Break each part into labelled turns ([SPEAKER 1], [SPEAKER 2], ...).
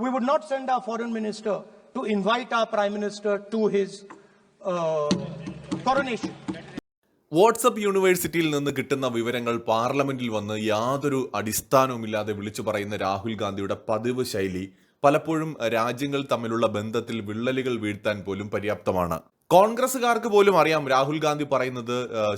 [SPEAKER 1] we would not send our foreign minister to invite our prime minister to his uh, coronation.
[SPEAKER 2] WhatsApp യൂണിവേഴ്സിറ്റിയിൽ നിന്ന് കിട്ടുന്ന വിവരങ്ങൾ പാർലമെന്റിൽ വന്ന് യാതൊരു അടിസ്ഥാനവുമില്ലാതെ വിളിച്ചു പറയുന്ന രാഹുൽ ഗാന്ധിയുടെ പതിവ് ശൈലി പലപ്പോഴും രാജ്യങ്ങൾ തമ്മിലുള്ള ബന്ധത്തിൽ വിള്ളലുകൾ വീഴ്ത്താൻ പോലും പര്യാപ്തമാണ് കോൺഗ്രസുകാർക്ക് പോലും അറിയാം രാഹുൽ ഗാന്ധി പറയുന്നത്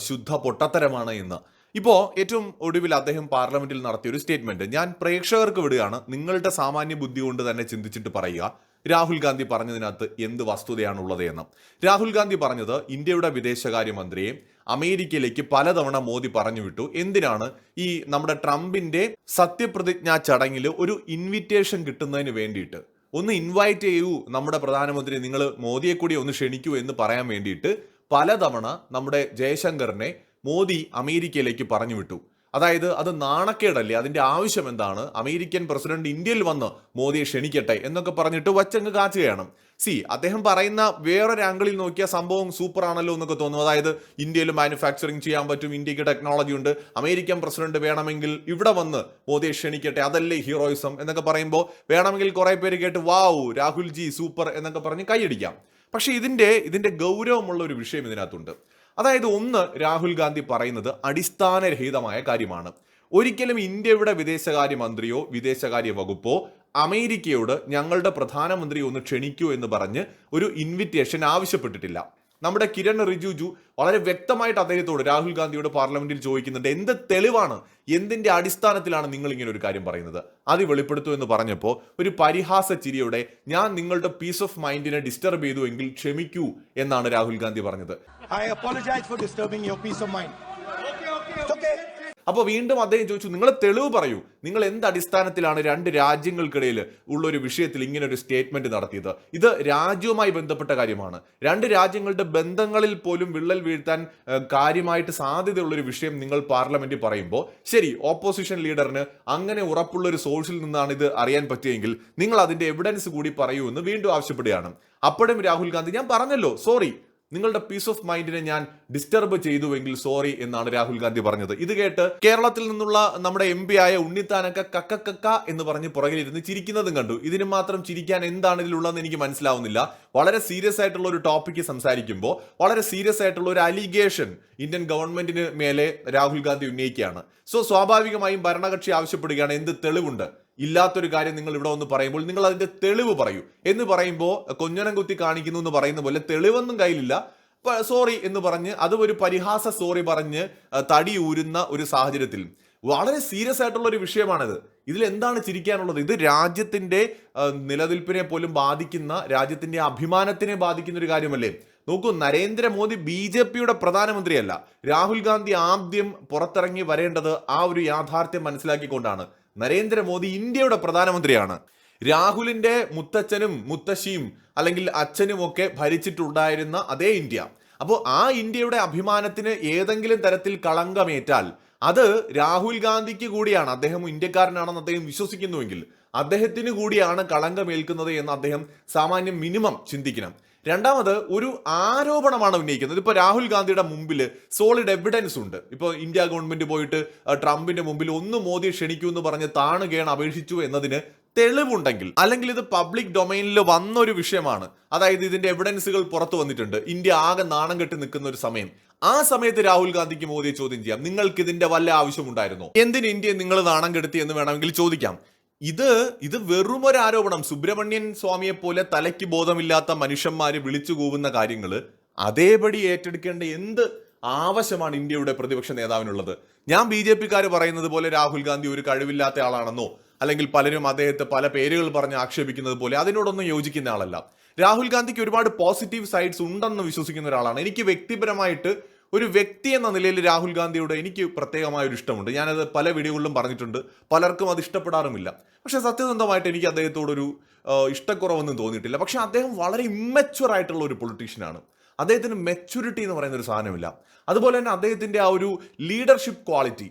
[SPEAKER 2] ശുദ്ധ പൊട്ടത്തരമാണ് എന്ന് ഇപ്പോ ഏറ്റവും ഒടുവിൽ അദ്ദേഹം പാർലമെന്റിൽ നടത്തിയ ഒരു സ്റ്റേറ്റ്മെന്റ്. ഞാൻ പ്രേക്ഷകർക്ക് വിടുകയാണ്. നിങ്ങളുടെ സാമാന്യ ബുദ്ധി കൊണ്ട് തന്നെ ചിന്തിച്ചിട്ട് പറയുക. രാഹുൽ ഗാന്ധി പറഞ്ഞതിനകത്ത് എന്ത് വസ്തുതയാണുള്ളത് എന്ന്. രാഹുൽ ഗാന്ധി പറഞ്ഞത് ഇന്ത്യയുടെ വിദേശകാര്യമന്ത്രിയെ അമേരിക്കയിലേക്ക് പലതവണ മോദി പറഞ്ഞു വിട്ടു എന്തിനാണ്? ഈ നമ്മുടെ ട്രംപിന്റെ സത്യപ്രതിജ്ഞാ ചടങ്ങിൽ ഒരു ഇൻവിറ്റേഷൻ കിട്ടുന്നതിന് വേണ്ടിയിട്ട്. ഒന്ന് ഇൻവൈറ്റ് ചെയ്യൂ നമ്മുടെ പ്രധാനമന്ത്രി. നിങ്ങൾ മോദിയെ കൂടി ഒന്ന് ക്ഷണിക്കൂ എന്ന് പറയാൻ വേണ്ടിയിട്ട് പലതവണ നമ്മുടെ ജയശങ്കറിനെ മോദി അമേരിക്കയിലേക്ക് പറഞ്ഞു വിട്ടു. അതായത് അത് നാണക്കേടല്ലേ? അതിന്റെ ആവശ്യം എന്താണ്? അമേരിക്കൻ പ്രസിഡന്റ് ഇന്ത്യയിൽ വന്ന് മോദിയെ ക്ഷണിക്കട്ടെ എന്നൊക്കെ പറഞ്ഞിട്ട് വച്ചങ്ങ് കാച്ചുകയാണ്. സി അദ്ദേഹം പറയുന്ന വേറൊരു ആംഗിളിൽ നോക്കിയ സംഭവം സൂപ്പർ ആണല്ലോ എന്നൊക്കെ തോന്നും. അതായത് ഇന്ത്യയിൽ മാനുഫാക്ചറിങ് ചെയ്യാൻ പറ്റും ഇന്ത്യയ്ക്ക് ടെക്നോളജി ഉണ്ട് അമേരിക്കൻ പ്രസിഡന്റ് വേണമെങ്കിൽ ഇവിടെ വന്ന് മോദിയെ ക്ഷണിക്കട്ടെ അതല്ലേ ഹീറോയിസം എന്നൊക്കെ പറയുമ്പോൾ വേണമെങ്കിൽ കുറേ പേര് കേട്ട് വാവ് രാഹുൽ ജി സൂപ്പർ എന്നൊക്കെ പറഞ്ഞ് കൈയടിക്കാം. പക്ഷേ ഇതിന്റെ ഇതിന്റെ ഗൗരവമുള്ള ഒരു വിഷയം ഇതിനകത്തുണ്ട്. അതായത് ഒന്ന് രാഹുൽ ഗാന്ധി പറയുന്നത് അടിസ്ഥാനരഹിതമായ കാര്യമാണ്. ഒരിക്കലും ഇന്ത്യയുടെ വിദേശകാര്യമന്ത്രിയോ വിദേശകാര്യ വകുപ്പോ അമേരിക്കയോട് ഞങ്ങളുടെ പ്രധാനമന്ത്രി ഒന്ന് ക്ഷണിക്കൂ എന്ന് പറഞ്ഞ് ഒരു ഇൻവിറ്റേഷൻ ആവശ്യപ്പെട്ടിട്ടില്ല. നമ്മുടെ കിരൺ റിജുജു വളരെ വ്യക്തമായിട്ട് അദ്ദേഹത്തോട് രാഹുൽ ഗാന്ധിയോട് പാർലമെന്റിൽ ചോദിക്കുന്നുണ്ട്. എന്ത് തെളിവാണ്? എന്തിന്റെ അടിസ്ഥാനത്തിലാണ് നിങ്ങൾ ഇങ്ങനെ ഒരു കാര്യം പറയുന്നത്? അത് വെളിപ്പെടുത്തൂ എന്ന് പറഞ്ഞപ്പോൾ ഒരു പരിഹാസ ചിരിയോടെ ഞാൻ നിങ്ങളുടെ പീസ് ഓഫ് മൈൻഡിനെ ഡിസ്റ്റർബ് ചെയ്തു എങ്കിൽ ക്ഷമിക്കൂ എന്നാണ് രാഹുൽ ഗാന്ധി പറഞ്ഞത്.
[SPEAKER 1] Disturbing your for of mind okay okay mind.
[SPEAKER 2] അപ്പോൾ വീണ്ടും അദ്ദേഹം ചോദിച്ചു നിങ്ങൾ തെളിവ് പറയൂ. നിങ്ങൾ എന്ത് അടിസ്ഥാനത്തിലാണ് രണ്ട് രാജ്യങ്ങൾക്കിടയിൽ ഉള്ള ഒരു വിഷയത്തിൽ ഇങ്ങനെ ഒരു സ്റ്റേറ്റ്മെന്റ് നടത്തിയത്? ഇത് രാജ്യവുമായി ബന്ധപ്പെട്ട കാര്യമാണ്. രണ്ട് രാജ്യങ്ങളുടെ ബന്ധങ്ങളിൽ പോലും വിള്ളൽ വീഴ്ത്താൻ കാര്യമായിട്ട് സാധ്യതയുള്ള ഒരു വിഷയം നിങ്ങൾ പാർലമെന്റിൽ പറയുമ്പോൾ ശരി ഓപ്പോസിഷൻ ലീഡറിന് അങ്ങനെ ഉറപ്പുള്ള ഒരു സോഴ്സിൽ നിന്നാണ് ഇത് അറിയാൻ പറ്റിയെങ്കിൽ നിങ്ങൾ അതിന്റെ എവിഡൻസ് കൂടി പറയൂ എന്ന് വീണ്ടും ആവശ്യപ്പെടുകയാണ്. അപ്പോഴും രാഹുൽ ഗാന്ധി ഞാൻ പറഞ്ഞല്ലോ സോറി നിങ്ങളുടെ പീസ് ഓഫ് മൈൻഡിനെ ഞാൻ ഡിസ്റ്റർബ് ചെയ്തുവെങ്കിൽ സോറി എന്നാണ് രാഹുൽ ഗാന്ധി പറഞ്ഞത്. ഇത് കേട്ട് കേരളത്തിൽ നിന്നുള്ള നമ്മുടെ എം പി ആയ ഉണ്ണിത്താനൊക്കെ കക്ക കക്ക എന്ന് പറഞ്ഞ് പുറകിലിരുന്ന് ചിരിക്കുന്നതും കണ്ടു. ഇതിന് മാത്രം ചിരിക്കാൻ എന്താണ് ഇതിലുള്ളതെന്ന് എനിക്ക് മനസ്സിലാവുന്നില്ല. വളരെ സീരിയസ് ആയിട്ടുള്ള ഒരു ടോപ്പിക്ക് സംസാരിക്കുമ്പോൾ വളരെ സീരിയസ് ആയിട്ടുള്ള ഒരു അലിഗേഷൻ ഇന്ത്യൻ ഗവൺമെന്റിന് മേലെ രാഹുൽ ഗാന്ധി ഉന്നയിക്കുകയാണ്. സോ സ്വാഭാവികമായും ഭരണകക്ഷി ആവശ്യപ്പെടുകയാണ്. എന്ത് തെളിവുണ്ട്? ഇല്ലാത്തൊരു കാര്യം നിങ്ങൾ ഇവിടെ ഒന്ന് പറയുമ്പോൾ നിങ്ങൾ അതിന്റെ തെളിവ് പറയൂ. എന്ന് പറയുമ്പോൾ കൊഞ്ഞനം കുത്തി കാണിക്കുന്നു എന്ന് പറയുന്ന പോലെ തെളിവൊന്നും കയ്യിലില്ല. സോറി എന്ന് പറഞ്ഞ് അത് ഒരു പരിഹാസ സോറി പറഞ്ഞ് തടി ഊരുന്ന ഒരു സാഹചര്യത്തിൽ. വളരെ സീരിയസ് ആയിട്ടുള്ള ഒരു വിഷയമാണിത്. ഇതിൽ എന്താണ് ചിരിക്കാനുള്ളത്? ഇത് രാജ്യത്തിന്റെ നിലനിൽപ്പിനെ പോലും ബാധിക്കുന്ന രാജ്യത്തിന്റെ അഭിമാനത്തിനെ ബാധിക്കുന്ന ഒരു കാര്യമല്ലേ? നോക്കൂ നരേന്ദ്രമോദി ബി ജെ പിയുടെ പ്രധാനമന്ത്രിയല്ല. രാഹുൽ ഗാന്ധി ആദ്യം പുറത്തിറങ്ങി വരേണ്ടത് ആ ഒരു യാഥാർത്ഥ്യം മനസ്സിലാക്കിക്കൊണ്ടാണ്. നരേന്ദ്രമോദി ഇന്ത്യയുടെ പ്രധാനമന്ത്രിയാണ്. രാഹുലിന്റെ മുത്തച്ഛനും മുത്തശ്ശിയും അല്ലെങ്കിൽ അച്ഛനും ഒക്കെ ഭരിച്ചിട്ടുണ്ടായിരുന്ന അതേ ഇന്ത്യ. അപ്പോൾ ആ ഇന്ത്യയുടെ അഭിമാനത്തിന് ഏതെങ്കിലും തരത്തിൽ കളങ്കമേറ്റാൽ അത് രാഹുൽ ഗാന്ധിക്ക് കൂടിയാണ്. അദ്ദേഹം ഇന്ത്യക്കാരനാണെന്ന് അദ്ദേഹം വിശ്വസിക്കുന്നുവെങ്കിൽ അദ്ദേഹത്തിന് കൂടിയാണ് കളങ്കമേൽക്കുന്നത് എന്ന് അദ്ദേഹം സാമാന്യം മിനിമം ചിന്തിക്കണം. രണ്ടാമത് ഒരു ആരോപണമാണ് ഉന്നയിക്കുന്നത്. ഇപ്പോൾ രാഹുൽ ഗാന്ധിയുടെ മുമ്പിൽ സോളിഡ് എവിഡൻസ് ഉണ്ട്. ഇപ്പോൾ ഇന്ത്യ ഗവൺമെന്റ് പോയിട്ട് ട്രംപിന്റെ മുമ്പിൽ ഒന്ന് മോദി ക്ഷണിക്കൂ എന്ന് പറഞ്ഞ് താണുകയാണ് അപേക്ഷിച്ചു എന്നതിന് തെളിവുണ്ടെങ്കിൽ അല്ലെങ്കിൽ ഇത് പബ്ലിക് ഡൊമൈനിൽ വന്നൊരു വിഷയമാണ്. അതായത് ഇതിന്റെ എവിഡൻസുകൾ പുറത്തു വന്നിട്ടുണ്ട്. ഇന്ത്യ ആകെ നാണം കെട്ടി നിൽക്കുന്ന ഒരു സമയം. ആ സമയത്ത് രാഹുൽ ഗാന്ധിക്ക് മോദിയെ ചോദ്യം ചെയ്യാം. നിങ്ങൾക്ക് ഇതിന്റെ വല്ല ആവശ്യമുണ്ടായിരുന്നു? എന്തിന് ഇന്ത്യയെ നിങ്ങൾ നാണം കെടുത്തി എന്ന് വേണമെങ്കിൽ ചോദിക്കാം. ഇത് ഇത് വെറും ഒരു ആരോപണം സുബ്രഹ്മണ്യൻ സ്വാമിയെ പോലെ തലയ്ക്ക് ബോധമില്ലാത്ത മനുഷ്യന്മാര് വിളിച്ചു കൂവുന്ന കാര്യങ്ങൾ അതേപടി ഏറ്റെടുക്കേണ്ട എന്ത് ആവശ്യമാണ് ഇന്ത്യയുടെ പ്രതിപക്ഷ നേതാവിനുള്ളത്? ഞാൻ ബി ജെ പിക്കാർ പറയുന്നത് പോലെ രാഹുൽ ഗാന്ധി ഒരു കഴിവില്ലാത്ത ആളാണെന്നോ അല്ലെങ്കിൽ പലരും അദ്ദേഹത്തെ പല പേരുകൾ പറഞ്ഞ് ആക്ഷേപിക്കുന്നത് പോലെ അതിനോടൊന്നും യോജിക്കുന്ന ആളല്ല. രാഹുൽ ഗാന്ധിക്ക് ഒരുപാട് പോസിറ്റീവ് സൈഡ്സ് ഉണ്ടെന്ന് വിശ്വസിക്കുന്ന ഒരാളാണ്. എനിക്ക് വ്യക്തിപരമായിട്ട് ഒരു വ്യക്തി എന്ന നിലയിൽ രാഹുൽ ഗാന്ധിയോട് എനിക്ക് പ്രത്യേകമായ ഒരു ഇഷ്ടമുണ്ട്. ഞാനത് പല വീഡിയോകളിലും പറഞ്ഞിട്ടുണ്ട്. പലർക്കും അത് ഇഷ്ടപ്പെടാറുമില്ല. പക്ഷെ സത്യസന്ധമായിട്ട് എനിക്ക് അദ്ദേഹത്തോടൊരു ഇഷ്ടക്കുറവൊന്നും തോന്നിയിട്ടില്ല. പക്ഷെ അദ്ദേഹം വളരെ ഇമ്മച്വർ ആയിട്ടുള്ള ഒരു പൊളിറ്റീഷ്യനാണ് അദ്ദേഹത്തിന് മെച്യൂരിറ്റി എന്ന് പറയുന്ന ഒരു സാധനമില്ല. അതുപോലെ തന്നെ അദ്ദേഹത്തിന്റെ ആ ഒരു ലീഡർഷിപ്പ് ക്വാളിറ്റി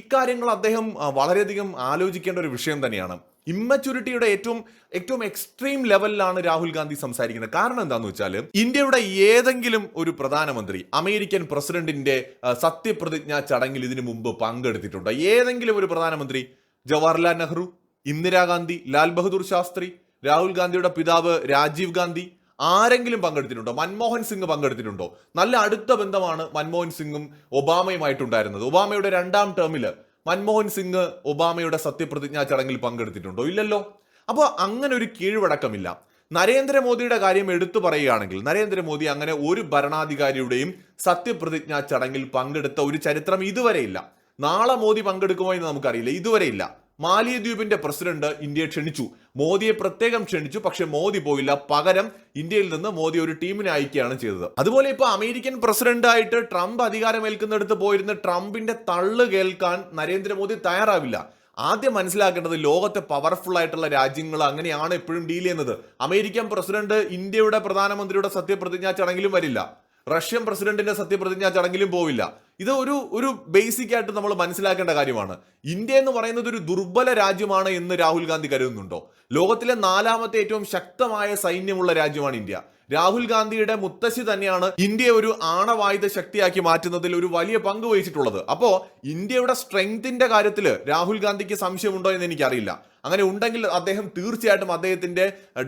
[SPEAKER 2] ഇക്കാര്യങ്ങൾ അദ്ദേഹം വളരെയധികം ആലോചിക്കേണ്ട ഒരു വിഷയം തന്നെയാണ്. ഇമ്മച്യൂരിറ്റിയുടെ ഏറ്റവും ഏറ്റവും എക്സ്ട്രീം ലെവലിലാണ് രാഹുൽ ഗാന്ധി സംസാരിക്കുന്നത്. കാരണം എന്താണെന്ന് വെച്ചാൽ ഇന്ത്യയുടെ ഏതെങ്കിലും ഒരു പ്രധാനമന്ത്രി അമേരിക്കൻ പ്രസിഡന്റിന്റെ സത്യപ്രതിജ്ഞാ ചടങ്ങിൽ ഇതിനു മുമ്പ് പങ്കെടുത്തിട്ടുണ്ട്. ഏതെങ്കിലും ഒരു പ്രധാനമന്ത്രി ജവഹർലാൽ നെഹ്റു ഇന്ദിരാഗാന്ധി ലാൽ ബഹദൂർ ശാസ്ത്രി രാഹുൽ ഗാന്ധിയുടെ പിതാവ് രാജീവ് ഗാന്ധി ആരെങ്കിലും പങ്കെടുത്തിട്ടുണ്ടോ? മൻമോഹൻ സിംഗ് പങ്കെടുത്തിട്ടുണ്ടോ? നല്ല അടുത്ത ബന്ധമാണ് മൻമോഹൻ സിംഗും ഒബാമയുമായിട്ടുണ്ടായിരുന്നത്. ഒബാമയുടെ രണ്ടാം ടേമിൽ മൻമോഹൻ സിംഗ് ഒബാമയുടെ സത്യപ്രതിജ്ഞാ ചടങ്ങിൽ പങ്കെടുത്തിട്ടുണ്ടോ? ഇല്ലല്ലോ. അപ്പോൾ അങ്ങനെ ഒരു കീഴ്വഴക്കമില്ല. നരേന്ദ്രമോദിയുടെ കാര്യം എടുത്തു പറയുകയാണെങ്കിൽ നരേന്ദ്രമോദി അങ്ങനെ ഒരു ഭരണാധികാരിയുടെയും സത്യപ്രതിജ്ഞാ ചടങ്ങിൽ പങ്കെടുത്ത ഒരു ചരിത്രം ഇതുവരെയില്ല. നാളെ മോദി പങ്കെടുക്കുമോ എന്ന് നമുക്കറിയില്ല. ഇതുവരെയില്ല. മാലിദ്വീപിന്റെ പ്രസിഡന്റ് ഇന്ത്യയെ ക്ഷണിച്ചു. മോദിയെ പ്രത്യേകം ക്ഷണിച്ചു പക്ഷെ മോദി പോയില്ല. പകരം ഇന്ത്യയിൽ നിന്ന് മോദി ഒരു ടീമിനെ അയക്കുകയാണ് ചെയ്തത്. അതുപോലെ ഇപ്പൊ അമേരിക്കൻ പ്രസിഡന്റായിട്ട് ട്രംപ് അധികാരമേൽക്കുന്നിടത്ത് പോയിരുന്ന ട്രംപിന്റെ തള്ളു കേൾക്കാൻ നരേന്ദ്രമോദി തയ്യാറാവില്ല. ആദ്യം മനസ്സിലാക്കേണ്ടത് ലോകത്തെ പവർഫുൾ ആയിട്ടുള്ള രാജ്യങ്ങൾ അങ്ങനെയാണ് എപ്പോഴും ഡീൽ ചെയ്യുന്നത്. അമേരിക്കൻ പ്രസിഡന്റ് ഇന്ത്യയുടെ പ്രധാനമന്ത്രിയുടെ സത്യപ്രതിജ്ഞാ ചടങ്ങിലും വരില്ല. റഷ്യൻ പ്രസിഡന്റിന്റെ സത്യപ്രതിജ്ഞാ ചടങ്ങിലും പോവില്ല. ഇത് ഒരു ഒരു ബേസിക് ആയിട്ട് നമ്മൾ മനസ്സിലാക്കേണ്ട കാര്യമാണ്. ഇന്ത്യ എന്ന് പറയുന്നത് ഒരു ദുർബല രാജ്യമാണ് എന്ന് രാഹുൽ ഗാന്ധി കരുതുന്നുണ്ടോ? ലോകത്തിലെ നാലാമത്തെ ഏറ്റവും ശക്തമായ സൈന്യമുള്ള രാജ്യമാണ് ഇന്ത്യ. രാഹുൽ ഗാന്ധിയുടെ മുത്തശ്ശി തന്നെയാണ് ഇന്ത്യയെ ഒരു ആണവായുധ ശക്തിയാക്കി മാറ്റുന്നതിൽ ഒരു വലിയ പങ്ക് വഹിച്ചിട്ടുള്ളത്. അപ്പോ ഇന്ത്യയുടെ സ്ട്രെങ്തിന്റെ കാര്യത്തിൽ രാഹുൽ ഗാന്ധിക്ക് സംശയമുണ്ടോ എന്ന് എനിക്കറിയില്ല. അങ്ങനെ ഉണ്ടെങ്കിൽ അദ്ദേഹം തീർച്ചയായിട്ടും അദ്ദേഹത്തിന്റെ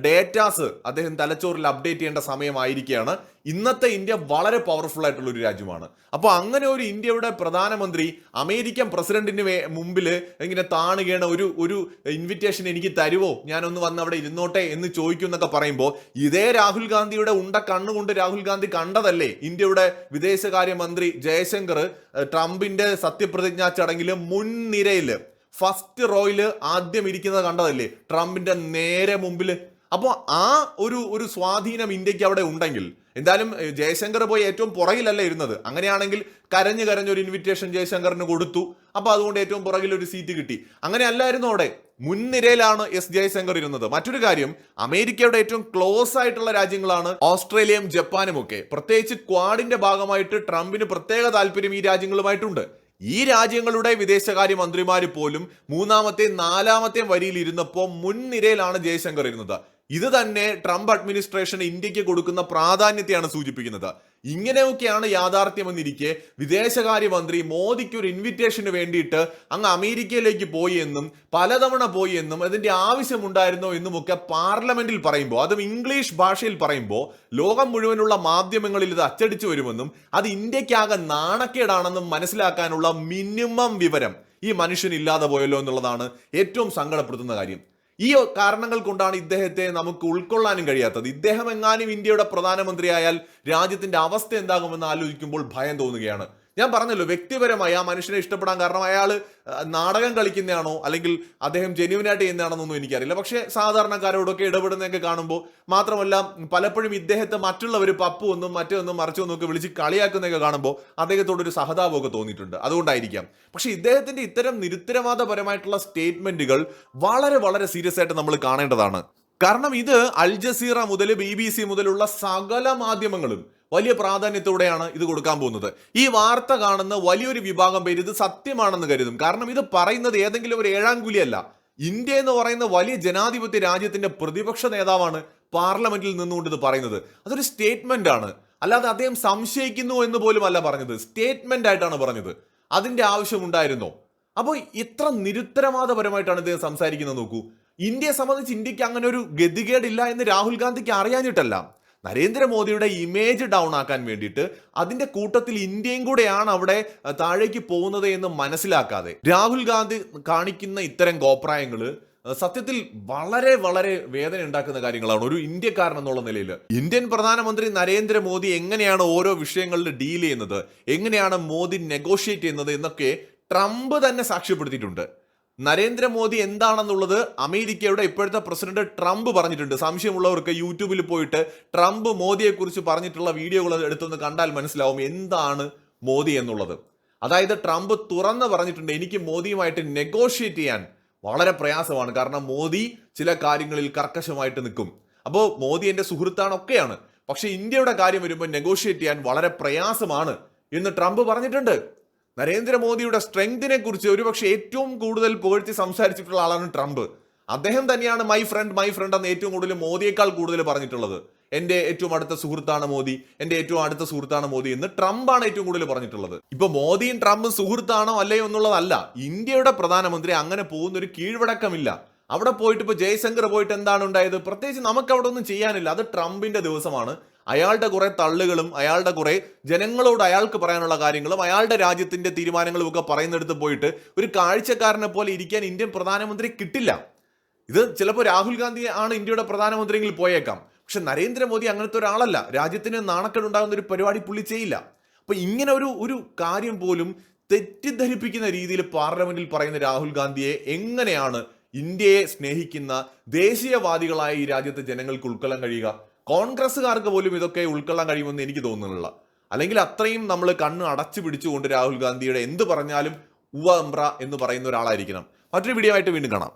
[SPEAKER 2] ഡേറ്റാസ് അദ്ദേഹം തലച്ചോറിൽ അപ്ഡേറ്റ് ചെയ്യേണ്ട സമയമായിരിക്കുകയാണ്. ഇന്നത്തെ ഇന്ത്യ വളരെ പവർഫുൾ ആയിട്ടുള്ള ഒരു രാജ്യമാണ്. അപ്പോൾ അങ്ങനെ ഒരു ഇന്ത്യയുടെ പ്രധാനമന്ത്രി അമേരിക്കൻ പ്രസിഡന്റിന് മുമ്പിൽ ഇങ്ങനെ താണുകയാണ് ഒരു ഒരു ഇൻവിറ്റേഷൻ എനിക്ക് തരുവോ? ഞാനൊന്ന് വന്ന് അവിടെ ഇരുന്നോട്ടെ എന്ന് ചോദിക്കും എന്നൊക്കെ പറയുമ്പോൾ ഇതേ രാഹുൽ ഗാന്ധിയുടെ ഉണ്ട കണ്ണുകൊണ്ട് രാഹുൽ ഗാന്ധി കണ്ടതല്ലേ? ഇന്ത്യയുടെ വിദേശകാര്യമന്ത്രി ജയശങ്കർ ട്രംപിന്റെ സത്യപ്രതിജ്ഞാ ചടങ്ങിൽ മുൻനിരയിൽ ഫസ്റ്റ് റോയിൽ ആദ്യം ഇരിക്കുന്നത് കണ്ടതല്ലേ? ട്രംപിന്റെ നേരെ മുമ്പിൽ അപ്പോൾ ആ ഒരു ഒരു സ്വാധീനം ഇന്ത്യയ്ക്ക് അവിടെ ഉണ്ടെങ്കിൽ എന്തായാലും ജയശങ്കർ പോയി ഏറ്റവും പുറകിലല്ല ഇരുന്നത്. അങ്ങനെയാണെങ്കിൽ കരഞ്ഞു കരഞ്ഞ ഒരു ഇൻവിറ്റേഷൻ ജയശങ്കറിന് കൊടുത്തു. അപ്പോൾ അതുകൊണ്ട് ഏറ്റവും പുറകിൽ ഒരു സീറ്റ് കിട്ടി. അങ്ങനെ അല്ലായിരുന്നു അവിടെ. മുൻനിരയിലാണ് എസ് ജയശങ്കർ ഇരുന്നത്. മറ്റൊരു കാര്യം അമേരിക്കയുടെ ഏറ്റവും ക്ലോസ് ആയിട്ടുള്ള രാജ്യങ്ങളാണ് ഓസ്ട്രേലിയയും ജപ്പാനും ഒക്കെ പ്രത്യേകിച്ച് ക്വാഡിന്റെ ഭാഗമായിട്ട് ട്രംപിന് പ്രത്യേക താല്പര്യം ഈ രാജ്യങ്ങളുമായിട്ടുണ്ട്. ഈ രാജ്യങ്ങളുടെ വിദേശകാര്യമന്ത്രിമാർ പോലും മൂന്നാമത്തെയും നാലാമത്തെയും വരിയിൽ ഇരുന്നപ്പോൾ മുൻനിരയിലാണ് ജയശങ്കർ ഇരുന്നത്. ഇത് തന്നെ ട്രംപ് അഡ്മിനിസ്ട്രേഷൻ ഇന്ത്യയ്ക്ക് കൊടുക്കുന്ന പ്രാധാന്യത്തെയാണ് സൂചിപ്പിക്കുന്നത്. ഇങ്ങനെയൊക്കെയാണ് യാഥാർത്ഥ്യമെന്നിരിക്കെ വിദേശകാര്യമന്ത്രി മോദിക്ക് ഒരു ഇൻവിറ്റേഷന് വേണ്ടിയിട്ട് അങ്ങ് അമേരിക്കയിലേക്ക് പോയി എന്നും പലതവണ പോയി എന്നും അതിന്റെ ആവശ്യമുണ്ടായിരുന്നോ എന്നുമൊക്കെ പാർലമെന്റിൽ പറയുമ്പോൾ അതും ഇംഗ്ലീഷ് ഭാഷയിൽ പറയുമ്പോൾ ലോകം മുഴുവനുള്ള മാധ്യമങ്ങളിൽ ഇത് അച്ചടിച്ചു വരുമെന്നും അത് ഇന്ത്യക്കാകെ നാണക്കേടാണെന്നും മനസ്സിലാക്കാനുള്ള മിനിമം വിവരം ഈ മനുഷ്യൻ ഇല്ലാതെ പോയല്ലോ എന്നുള്ളതാണ് ഏറ്റവും സങ്കടപ്പെടുത്തുന്ന കാര്യം. ഈ കാരണങ്ങൾ കൊണ്ടാണ് ഇദ്ദേഹത്തെ നമുക്ക് ഉൾക്കൊള്ളാനും കഴിയാത്തത്. ഇദ്ദേഹം എങ്ങാനും ഇന്ത്യയുടെ പ്രധാനമന്ത്രിയായാൽ രാജ്യത്തിന്റെ അവസ്ഥ എന്താകുമെന്ന് ആലോചിക്കുമ്പോൾ ഭയം തോന്നുകയാണ്. ഞാൻ പറഞ്ഞല്ലോ വ്യക്തിപരമായി ആ മനുഷ്യനെ ഇഷ്ടപ്പെടാൻ കാരണം അയാൾ നാടകം കളിക്കുന്നതാണോ അല്ലെങ്കിൽ അദ്ദേഹം ജെന്യുവിനായിട്ട് ചെയ്യുന്നതാണെന്നൊന്നും എനിക്കറിയില്ല. പക്ഷേ സാധാരണക്കാരോടൊക്കെ ഇടപെടുന്നതൊക്കെ കാണുമ്പോൾ മാത്രമല്ല പലപ്പോഴും ഇദ്ദേഹത്തെ മറ്റുള്ളവർ പപ്പു ഒന്നും മറ്റൊന്നും മറിച്ചൊന്നും ഒക്കെ വിളിച്ച് കളിയാക്കുന്നതൊക്കെ കാണുമ്പോൾ അദ്ദേഹത്തോടൊരു സഹതാപമൊക്കെ തോന്നിയിട്ടുണ്ട്. അതുകൊണ്ടായിരിക്കാം. പക്ഷേ ഇദ്ദേഹത്തിന്റെ ഇത്തരം നിരുത്തരവാദപരമായിട്ടുള്ള സ്റ്റേറ്റ്മെന്റുകൾ വളരെ വളരെ സീരിയസ് ആയിട്ട് നമ്മൾ കാണേണ്ടതാണ്. കാരണം ഇത് അൽ ജസീറ മുതൽ ബി ബി സി മുതലുള്ള സകല മാധ്യമങ്ങളും വലിയ പ്രാധാന്യത്തോടെയാണ് ഇത് കൊടുക്കാൻ പോകുന്നത്. ഈ വാർത്ത കാണുന്ന വലിയൊരു വിഭാഗം പേര് ഇത് സത്യമാണെന്ന് കരുതും. കാരണം ഇത് പറയുന്നത് ഏതെങ്കിലും ഒരു ഏഴാം കൂലിയല്ല. ഇന്ത്യ എന്ന് പറയുന്ന വലിയ ജനാധിപത്യ രാജ്യത്തിന്റെ പ്രതിപക്ഷ നേതാവാണ് പാർലമെന്റിൽ നിന്നുകൊണ്ട് ഇത് പറയുന്നത്. അതൊരു സ്റ്റേറ്റ്മെന്റ് ആണ്. അല്ലാതെ അദ്ദേഹം സംശയിക്കുന്നു എന്ന് പോലും അല്ല പറഞ്ഞത്. സ്റ്റേറ്റ്മെന്റ് ആയിട്ടാണ് പറഞ്ഞത്. അതിന്റെ ആവശ്യമുണ്ടായിരുന്നോ അപ്പോൾ ഇത്ര നിരുത്തരവാദപരമായിട്ടാണ് ഇദ്ദേഹം സംസാരിക്കുന്നത് നോക്കൂ. ഇന്ത്യയെ സംബന്ധിച്ച് ഇന്ത്യയ്ക്ക് അങ്ങനെ ഒരു ഗതികേടില്ല എന്ന് രാഹുൽ ഗാന്ധിക്ക് അറിയാഞ്ഞിട്ടല്ല. നരേന്ദ്രമോദിയുടെ ഇമേജ് ഡൗൺ ആക്കാൻ വേണ്ടിയിട്ട് അതിന്റെ കൂട്ടത്തിൽ ഇന്ത്യയും കൂടെയാണ് അവിടെ താഴേക്ക് പോകുന്നത് എന്ന് മനസ്സിലാക്കാതെ രാഹുൽ ഗാന്ധി കാണിക്കുന്ന ഇത്തരം കോപ്രായങ്ങൾ സത്യത്തിൽ വളരെ വളരെ വേദന ഉണ്ടാക്കുന്ന കാര്യങ്ങളാണ് ഒരു ഇന്ത്യക്കാരൻ എന്നുള്ള നിലയിൽ. ഇന്ത്യൻ പ്രധാനമന്ത്രി നരേന്ദ്രമോദി എങ്ങനെയാണ് ഓരോ വിഷയങ്ങളിൽ ഡീൽ ചെയ്യുന്നത് എങ്ങനെയാണ് മോദി നെഗോഷിയേറ്റ് ചെയ്യുന്നത് എന്നൊക്കെ ട്രംപ് തന്നെ സാക്ഷ്യപ്പെടുത്തിയിട്ടുണ്ട്. നരേന്ദ്രമോദി എന്താണെന്നുള്ളത് അമേരിക്കയുടെ ഇപ്പോഴത്തെ പ്രസിഡന്റ് ട്രംപ് പറഞ്ഞിട്ടുണ്ട്. സംശയമുള്ളവർക്ക് യൂട്യൂബിൽ പോയിട്ട് ട്രംപ് മോദിയെ കുറിച്ച് പറഞ്ഞിട്ടുള്ള വീഡിയോകൾ എടുത്തൊന്ന് കണ്ടാൽ മനസ്സിലാവും എന്താണ് മോദി എന്നുള്ളത്. അതായത് ട്രംപ് തുറന്ന് പറഞ്ഞിട്ടുണ്ട് എനിക്ക് മോദിയുമായിട്ട് നെഗോഷിയേറ്റ് ചെയ്യാൻ വളരെ പ്രയാസമാണ്. കാരണം മോദി ചില കാര്യങ്ങളിൽ കർക്കശമായിട്ട് നിൽക്കും. അപ്പോൾ മോദി എന്റെ സുഹൃത്താണൊക്കെയാണ്. പക്ഷേ ഇന്ത്യയുടെ കാര്യം വരുമ്പോൾ നെഗോഷിയേറ്റ് ചെയ്യാൻ വളരെ പ്രയാസമാണ് എന്ന് ട്രംപ് പറഞ്ഞിട്ടുണ്ട്. നരേന്ദ്രമോദിയുടെ സ്ട്രെങ്തിനെ കുറിച്ച് ഒരുപക്ഷെ ഏറ്റവും കൂടുതൽ പുകഴ്ത്തി സംസാരിച്ചിട്ടുള്ള ആളാണ് ട്രംപ്. അദ്ദേഹം തന്നെയാണ് മൈ ഫ്രണ്ട് മൈ ഫ്രണ്ട് എന്ന് ഏറ്റവും കൂടുതൽ മോദിയേക്കാൾ കൂടുതൽ പറഞ്ഞിട്ടുള്ളത്. എന്റെ ഏറ്റവും അടുത്ത സുഹൃത്താണ് മോദി എന്റെ ഏറ്റവും അടുത്ത സുഹൃത്താണ് മോദി എന്ന് ട്രംപാണ് ഏറ്റവും കൂടുതൽ പറഞ്ഞിട്ടുള്ളത്. ഇപ്പൊ മോദിയും ട്രംപും സുഹൃത്താണോ അല്ലയോ എന്നുള്ളതല്ല ഇന്ത്യയുടെ പ്രധാനമന്ത്രി അങ്ങനെ പോകുന്ന ഒരു കീഴ്വഴക്കമില്ല. അവിടെ പോയിട്ട് ഇപ്പൊ ജയശങ്കർ പോയിട്ട് എന്താണ് ഉണ്ടായത്? പ്രത്യേകിച്ച് നമുക്ക് അവിടെ ഒന്നും ചെയ്യാനില്ല. അത് ട്രംപിന്റെ ദിവസമാണ്. അയാളുടെ കുറെ തള്ളുകളും അയാളുടെ കുറെ ജനങ്ങളോട് അയാൾക്ക് പറയാനുള്ള കാര്യങ്ങളും അയാളുടെ രാജ്യത്തിന്റെ തീരുമാനങ്ങളും ഒക്കെ പറയുന്നിടത്ത് പോയിട്ട് ഒരു കാഴ്ചക്കാരനെ പോലെ ഇരിക്കാൻ ഇന്ത്യൻ പ്രധാനമന്ത്രി കിട്ടില്ല. ഇത് ചിലപ്പോൾ രാഹുൽ ഗാന്ധി ആണ് ഇന്ത്യയുടെ പ്രധാനമന്ത്രിയെങ്കിൽ പോയേക്കാം. പക്ഷെ നരേന്ദ്രമോദി അങ്ങനത്തെ ഒരാളല്ല. രാജ്യത്തിന് നാണക്കേടുണ്ടാകുന്ന ഒരു പരിപാടി പുള്ളി ചെയ്യില്ല. അപ്പൊ ഇങ്ങനെ ഒരു ഒരു കാര്യം പോലും തെറ്റിദ്ധരിപ്പിക്കുന്ന രീതിയിൽ പാർലമെന്റിൽ പറയുന്ന രാഹുൽ ഗാന്ധിയെ എങ്ങനെയാണ് ഇന്ത്യയെ സ്നേഹിക്കുന്ന ദേശീയവാദികളായ ഈ രാജ്യത്തെ ജനങ്ങൾക്ക് ഉൾക്കൊള്ളാൻ കഴിയുക. കോൺഗ്രസ്സുകാർക്ക് പോലും ഇതൊക്കെ ഉൾക്കൊള്ളാൻ കഴിയുമെന്ന് എനിക്ക് തോന്നുന്നില്ല. അല്ലെങ്കിൽ അത്രയും നമ്മൾ കണ്ണ് അടച്ചു പിടിച്ചുകൊണ്ട് രാഹുൽ ഗാന്ധിയുടെ എന്ത് പറഞ്ഞാലും ഉവ എന്ന് പറയുന്ന ഒരാളായിരിക്കണം. മറ്റൊരു വീഡിയോ ആയിട്ട് വീണ്ടും കാണാം.